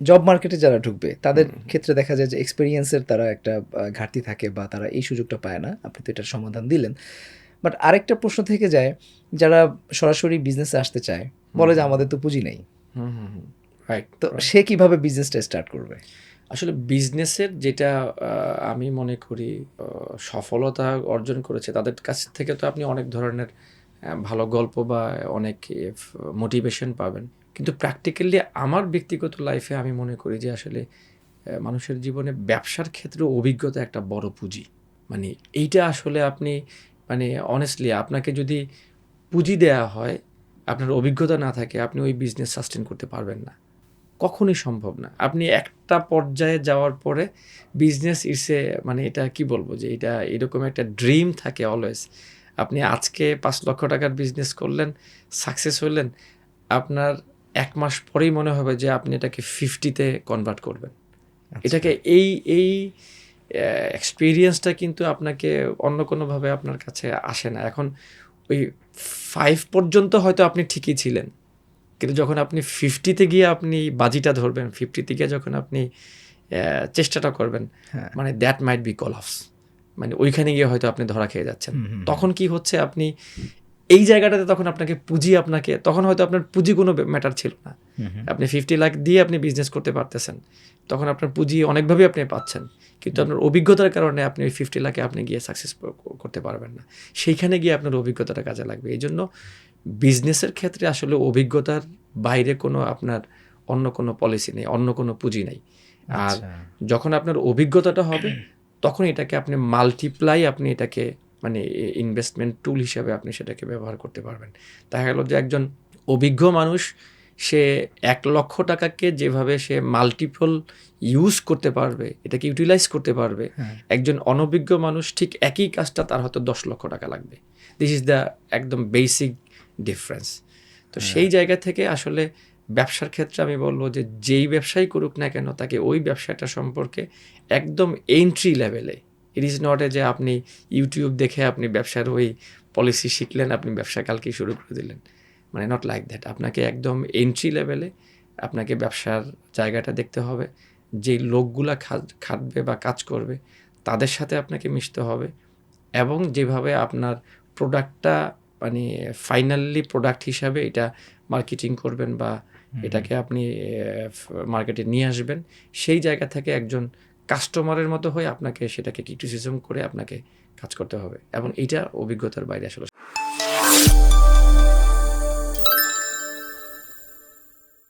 Job মার্কেটে যারা ঢুকবে তাদের ক্ষেত্রে দেখা যায় যে এক্সপিরিয়েন্সের তারা একটা ঘাটতি থাকে বা তারা এই সুযোগটা পায় না। আপনি তো এটার সমাধান দিলেন। বাট আরেকটা প্রশ্ন থেকে যায় যারা সরাসরি বিজনেসে আসতে চায় বলে যে আমাদের তো পুঁজি নেই। হুম হুম হুম রাইট তো সে কীভাবে বিজনেসটা স্টার্ট করবে? আসলে বিজনেসের যেটা আমি মনে করি সফলতা অর্জন করেছে তাদের কাছ থেকে তো আপনি অনেক ধরনের ভালো গল্প বা অনেক মোটিভেশন পাবেন। কিন্তু প্র্যাকটিক্যালি আমার ব্যক্তিগত লাইফে আমি মনে করি যে আসলে মানুষের জীবনে ব্যবসার ক্ষেত্রে অভিজ্ঞতা একটা বড় পুঁজি। মানে এইটা আসলে আপনি মানে অনেস্টলি আপনাকে যদি পুঁজি দেয়া হয়, আপনার অভিজ্ঞতা না থাকে, আপনি ওই বিজনেস সাস্টেন করতে পারবেন না। কখনই সম্ভব না। আপনি একটা পর্যায়ে যাওয়ার পরে বিজনেস ইসে মানে এটা কি বলব যে এটা এরকম একটা ড্রিম থাকে অলওয়েজ আপনি আজকে পাঁচ লক্ষ টাকার বিজনেস করলেন সাকসেস হলেন আপনার এক মাস পরেই মনে হবে যে আপনি এটাকে ফিফটিতে কনভার্ট করবেন। এটাকে এই এই এক্সপিরিয়েন্সটা কিন্তু আপনাকে অন্য কোনোভাবে আপনার কাছে আসে না। এখন ওই ফাইভ পর্যন্ত হয়তো আপনি ঠিকই ছিলেন। কিন্তু যখন আপনি ফিফটিতে গিয়ে আপনি বাজিটা ধরবেন ফিফটিতে গিয়ে যখন আপনি চেষ্টাটা করবেন হ্যাঁ। মানে দ্যাট মাইট বি কলাপস মানে ওইখানে গিয়ে হয়তো আপনি ধরা খেয়ে যাচ্ছেন। তখন কি হচ্ছে? আপনি এই জায়গাটাতে তখন আপনাকে পুঁজি আপনাকে তখন হয়তো আপনার পুঁজি কোনো ম্যাটার ছিল না। আপনি ফিফটি লাখ দিয়ে আপনি বিজনেস করতে পারতেছেন। তখন আপনার পুঁজি অনেকভাবেই আপনি পাচ্ছেন। কিন্তু আপনার অভিজ্ঞতার কারণে আপনি ওই ফিফটি লাখে আপনি গিয়ে সাকসেস করতে পারবেন না। সেইখানে গিয়ে আপনার অভিজ্ঞতাটা কাজে লাগবে। এই জন্য বিজনেসের ক্ষেত্রে আসলে অভিজ্ঞতার বাইরে কোনো আপনার অন্য কোনো পলিসি নেই অন্য কোনো পুঁজি নেই। আর আচ্ছা। যখন আপনার অভিজ্ঞতাটা হবে তখন এটাকে আপনি মাল্টিপ্লাই আপনি এটাকে মানে ইনভেস্টমেন্ট টুল হিসাবে আপনি সেটাকে ব্যবহার করতে পারবেন। দেখা গেল যে একজন অভিজ্ঞ মানুষ সে এক লক্ষ টাকাকে যেভাবে সে মাল্টিপল ইউজ করতে পারবে এটাকে ইউটিলাইজ করতে পারবে হ্যাঁ। একজন অনভিজ্ঞ মানুষ ঠিক একই কাজটা তার হয়তো দশ লক্ষ টাকা লাগবে। দিস ইজ দ্য একদম বেসিক ডিফারেন্স তো সেই জায়গা থেকে আসলে ব্যবসার ক্ষেত্রে আমি বলব যে যেই ব্যবসাই করুক না কেন তাকে ওই ব্যবসাটা সম্পর্কে একদম এন্ট্রি লেভেলে ইট ইজ নট এ যে আপনি ইউটিউব দেখে আপনি ব্যবসার ওই পলিসি শিখলেন আপনি ব্যবসা কালকেই শুরু করে দিলেন। মানে নট লাইক দ্যাট আপনাকে একদম এন্ট্রি লেভেলে আপনাকে ব্যবসার জায়গাটা দেখতে হবে। যেই লোকগুলা খা- খাটবে বা কাজ করবে তাদের সাথে আপনাকে মিশতে হবে এবং যেভাবে আপনার প্রোডাক্টটা মানে ফাইনালি প্রোডাক্ট হিসাবে এটা মার্কেটিং করবেন বা এটাকে আপনি মার্কেটে নিয়ে আসবেন সেই জায়গা থেকে একজন কাস্টমারের মতো হয়ে আপনাকে সেটাকে ক্রিটিসিজম করে আপনাকে কাজ করতে হবে। এবং এইটা অভিজ্ঞতার বাইরে আসলে